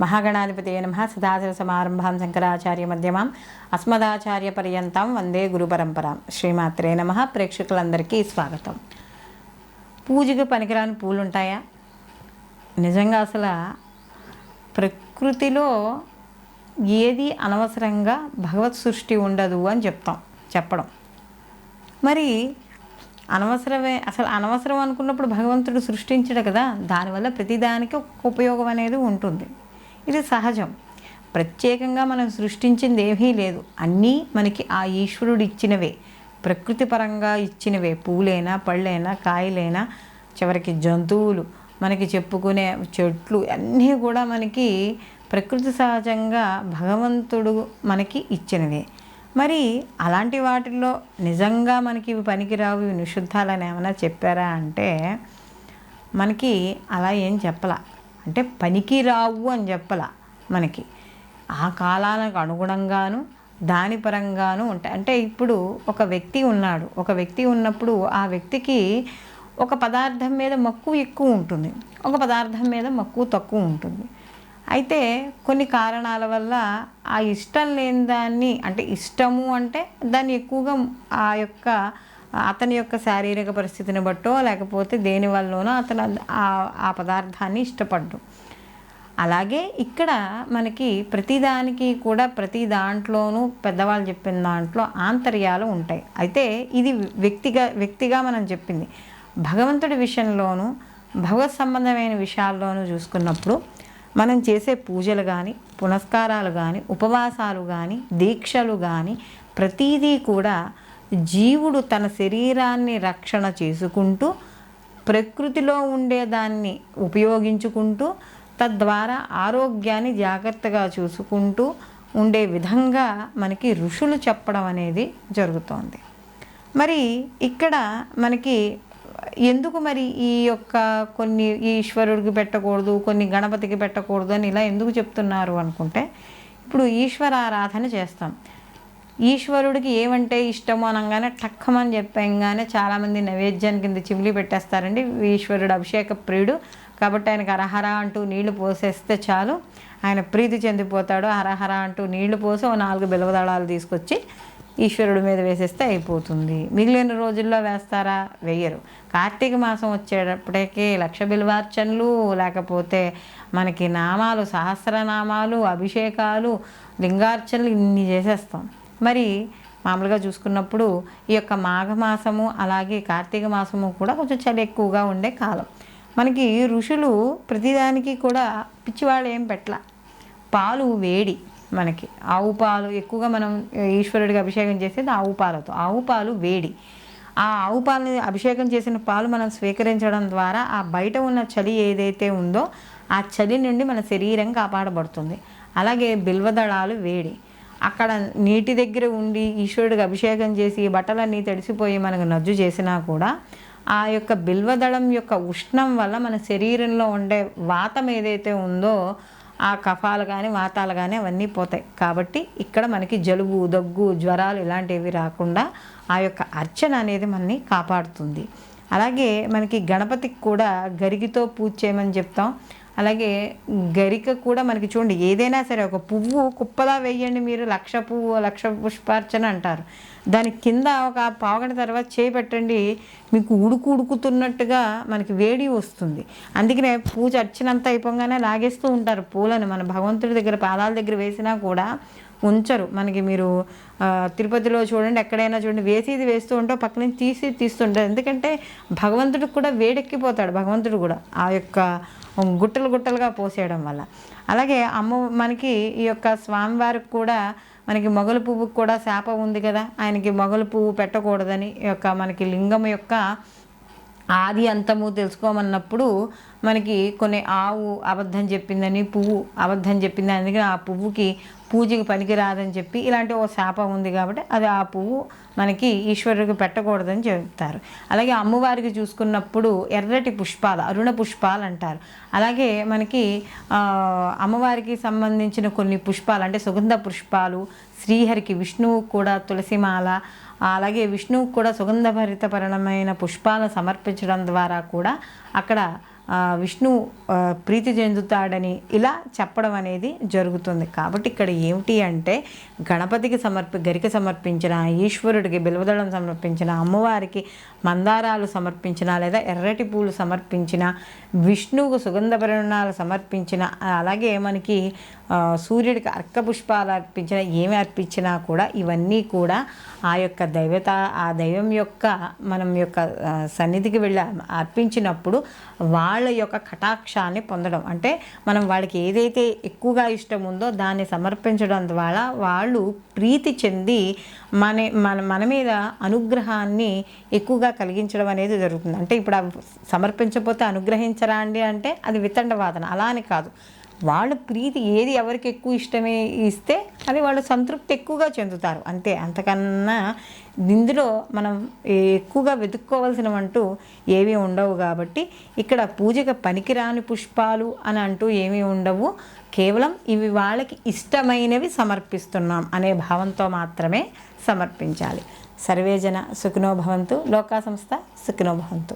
మహాగణాధిపతి నమ. సదాశివ సమారంభాం శంకరాచార్య మధ్యమాం. అస్మదాచార్య పర్యంతం వందే గురు పరంపరాం. శ్రీమాత్రే నమ. ప్రేక్షకులందరికీ స్వాగతం. పూజకు పనికిరాని పూలు ఉంటాయా నిజంగా అసలు ప్రకృతిలో ఏది అనవసరంగా భగవత్ సృష్టి ఉండదు అని చెప్తాం చెప్పడం. మరి అనవసరమే అసలు అనవసరం అనుకున్నప్పుడు భగవంతుడు సృష్టించడు కదా. దానివల్ల ప్రతిదానికి ఒక ఉపయోగం అనేది ఉంటుంది. ఇది సహజం. ప్రత్యేకంగా మనం సృష్టించింది ఏమీ లేదు. అన్నీ మనకి ఆ ఈశ్వరుడు ఇచ్చినవే. ప్రకృతి పరంగా ఇచ్చినవే. పూలైనా పళ్ళైనా కాయలైనా చివరికి జంతువులు మనకి చెప్పుకునే చెట్లు అన్నీ కూడా మనకి ప్రకృతి సహజంగా భగవంతుడు మనకి ఇచ్చినవే. మరి అలాంటి వాటిల్లో నిజంగా మనకి ఇవి పనికిరావు ఇవి నిషుద్ధాలని ఏమైనా చెప్పారా అంటే మనకి అలా ఏం చెప్పలా. అంటే పనికి రావు అని చెప్పాల మనకి. ఆ కాలానికి అనుగుణంగాను దాని పరంగాను ఉంటాయి. అంటే ఇప్పుడు ఒక వ్యక్తి ఉన్నాడు. ఒక వ్యక్తి ఉన్నప్పుడు ఆ వ్యక్తికి ఒక పదార్థం మీద మక్కువ ఎక్కువ ఉంటుంది. ఒక పదార్థం మీద మక్కువ తక్కువ ఉంటుంది. అయితే కొన్ని కారణాల వల్ల ఆ ఇష్టం లేని దాన్ని అంటే ఇష్టము అంటే దాన్ని ఎక్కువగా ఆ యొక్క అతని యొక్క శారీరక పరిస్థితిని బట్టో లేకపోతే దేని వల్లనో అతను ఆ- ఆ పదార్థాన్ని ఇష్టపడ్డు. అలాగే ఇక్కడ మనకి ప్రతిదానికి కూడా ప్రతి దాంట్లోనూ పెద్దవాళ్ళు చెప్పిన దాంట్లో ఆంతర్యాలు ఉంటాయి. అయితే ఇది వ్యక్తిగా వ్యక్తిగా మనం చెప్పింది. భగవంతుడి విషయంలోనూ భగవత్ సంబంధమైన విషయాల్లోనూ చూసుకున్నప్పుడు మనం చేసే పూజలు కానీ పునస్కారాలు కానీ ఉపవాసాలు కానీ దీక్షలు కానీ ప్రతీదీ కూడా జీవుడు తన శరీరాన్ని రక్షణ చేసుకుంటూ ప్రకృతిలో ఉండేదాన్ని ఉపయోగించుకుంటూ తద్వారా ఆరోగ్యాన్ని జాగ్రత్తగా చూసుకుంటూ ఉండే విధంగా మనకి ఋషులు చెప్పడం అనేది జరుగుతోంది. మరి ఇక్కడ మనకి ఎందుకు మరి ఈ యొక్క కొన్ని ఈశ్వరుడికి పెట్టకూడదు కొన్ని గణపతికి పెట్టకూడదు అని ఇలా ఎందుకు చెప్తున్నారు అనుకుంటే ఇప్పుడు ఈశ్వరారాధన చేస్తాం. ఈశ్వరుడికి ఏమంటే ఇష్టమో అనగానే టక్కమని చెప్పంగానే చాలామంది నైవేద్యాన్ని కింద చిమ్లి పెట్టేస్తారండి. ఈశ్వరుడు అభిషేక ప్రియుడు. కాబట్టి ఆయనకు అరహర అంటూ నీళ్ళు పోసేస్తే చాలు. ఆయన ప్రీతి చెందిపోతాడు. హరహర అంటూ నీళ్ళు పోసి ఓ నాలుగు బిలవదళాలు తీసుకొచ్చి ఈశ్వరుడి మీద వేసేస్తే అయిపోతుంది. మిగిలిన రోజుల్లో వేస్తారా? వేయరు. కార్తీక మాసం వచ్చేటప్పటికి లక్ష బిల్వార్చనలు లేకపోతే మనకి నామాలు సహస్రనామాలు అభిషేకాలు లింగార్చనలు ఇన్ని చేసేస్తాం. మరి మామూలుగా చూసుకున్నప్పుడు ఈ యొక్క మాఘమాసము అలాగే కార్తీక మాసము కూడా కొంచెం చలి ఎక్కువగా ఉండే కాలం. మనకి ఋషులు ప్రతిదానికి కూడా పిచ్చివాళ్ళు ఏం పెట్ల పాలు వేడి మనకి. ఆవు పాలు ఎక్కువగా మనం ఈశ్వరుడికి అభిషేకం చేసేది ఆవు పాలతో. ఆవు పాలు వేడి. ఆ ఆవు పాలని అభిషేకం చేసిన పాలు మనం స్వీకరించడం ద్వారా ఆ బయట ఉన్న చలి ఏదైతే ఉందో ఆ చలి నుండి మన శరీరం కాపాడబడుతుంది. అలాగే బిల్వదళాలు వేడి. అక్కడ నీటి దగ్గర ఉండి ఈశ్వరుడికి అభిషేకం చేసి బట్టలన్నీ తడిసిపోయి మనకు నజ్జు చేసినా కూడా ఆ యొక్క బిల్వదళం యొక్క ఉష్ణం వల్ల మన శరీరంలో ఉండే వాతం ఏదైతే ఉందో ఆ కఫాలు కానీ వాతాలు కానీ అవన్నీ పోతాయి. కాబట్టి ఇక్కడ మనకి జలుబు దగ్గు జ్వరాలు ఇలాంటివి రాకుండా ఆ యొక్క అర్చన అనేది మనని కాపాడుతుంది. అలాగే మనకి గణపతికి కూడా గరిగితో పూజ చేయమని చెప్తాం. అలాగే గరిక కూడా మనకి చూడండి ఏదైనా సరే ఒక పువ్వు కుప్పలా వేయండి మీరు లక్ష పువ్వు లక్ష పుష్పార్చన అంటారు. దాని కింద ఒక పావుగంట తర్వాత చేపెట్టండి. మీకు ఉడుకు ఉడుకుతున్నట్టుగా మనకి వేడి వస్తుంది. అందుకనే పూజ అర్చనంతా అయిపోగానే లాగేస్తూ ఉంటారు పూలను. మన భగవంతుడి దగ్గర పాదాల దగ్గర వేసినా కూడా ఉంచరు. మనకి మీరు తిరుపతిలో చూడండి ఎక్కడైనా చూడండి వేసేది వేస్తూ ఉంటే పక్క నుంచి తీసి తీస్తుంటారు. ఎందుకంటే భగవంతుడికి కూడా వేడెక్కిపోతాడు భగవంతుడు కూడా ఆ యొక్క గుట్టలు గుట్టలుగా పోసేయడం వల్ల. అలాగే అమ్మ మనకి ఈ యొక్క స్వామివారికి కూడా మనకి మొగలు పువ్వుకు కూడా శాపం ఉంది కదా. ఆయనకి మొగలు పువ్వు పెట్టకూడదని ఈ యొక్క మనకి లింగం యొక్క ఆది అంతము తెలుసుకోమన్నప్పుడు మనకి కొన్ని ఆవు అబద్ధం చెప్పిందని పువ్వు అబద్ధం చెప్పింది అందుకని ఆ పువ్వుకి పూజకి పనికిరాదని చెప్పి ఇలాంటి ఓ శాపం ఉంది కాబట్టి అది ఆ పువ్వు మనకి ఈశ్వరుడికి పెట్టకూడదని చెప్తారు. అలాగే అమ్మవారికి చూసుకున్నప్పుడు ఎర్రటి పుష్పాలు అరుణ పుష్పాలు అంటారు. అలాగే మనకి అమ్మవారికి సంబంధించిన కొన్ని పుష్పాలు అంటే సుగంధ పుష్పాలు శ్రీహరికి విష్ణువు కూడా తులసిమాల అలాగే విష్ణువుకు కూడా సుగంధభరితపరణమైన పుష్పాలను సమర్పించడం ద్వారా కూడా అక్కడ విష్ణు ప్రీతి చెందుతాడని ఇలా చెప్పడం అనేది జరుగుతుంది. కాబట్టి ఇక్కడ ఏమిటి అంటే గణపతికి సమర్పి గరిక సమర్పించిన ఈశ్వరుడికి బిల్వదళం సమర్పించిన అమ్మవారికి మందారాలు సమర్పించిన లేదా ఎర్రటి పూలు సమర్పించిన విష్ణువుకు సుగంధ పరిణాలు సమర్పించిన అలాగే మనకి సూర్యుడికి అర్క పుష్పాలు అర్పించిన ఏమి అర్పించినా కూడా ఇవన్నీ కూడా ఆ యొక్క దైవత ఆ దైవం యొక్క మనం యొక్క సన్నిధికి వెళ్ళి అర్పించినప్పుడు వాళ్ళ యొక్క కటాక్షాన్ని పొందడం. అంటే మనం వాళ్ళకి ఏదైతే ఎక్కువగా ఇష్టం ఉందో దాన్ని సమర్పించడం ద్వారా వాళ్ళు ప్రీతి చెంది మన మన మన మీద అనుగ్రహాన్ని ఎక్కువగా కలిగించడం అనేది జరుగుతుంది. అంటే ఇప్పుడు సమర్పించకపోతే అనుగ్రహించరా అండి అంటే అది వితండవాదన. అలా అని కాదు. వాళ్ళ ప్రీతి ఏది ఎవరికి ఎక్కువ ఇష్టమే ఇస్తే అది వాళ్ళు సంతృప్తి ఎక్కువగా చెందుతారు. అంతే అంతకన్నా ఇందులో మనం ఎక్కువగా వెతుక్కోవాల్సినవంటూ ఏమీ ఉండవు కాబట్టి ఇక్కడ పూజకు పనికిరాని పుష్పాలు అని అంటూ ఏమీ ఉండవు. కేవలం ఇవి వాళ్ళకి ఇష్టమైనవి సమర్పిస్తున్నాం అనే భావంతో మాత్రమే సమర్పించాలి. సర్వేజన సుఖినోభవంతు లోకా సంస్థ సుఖినోభవంతు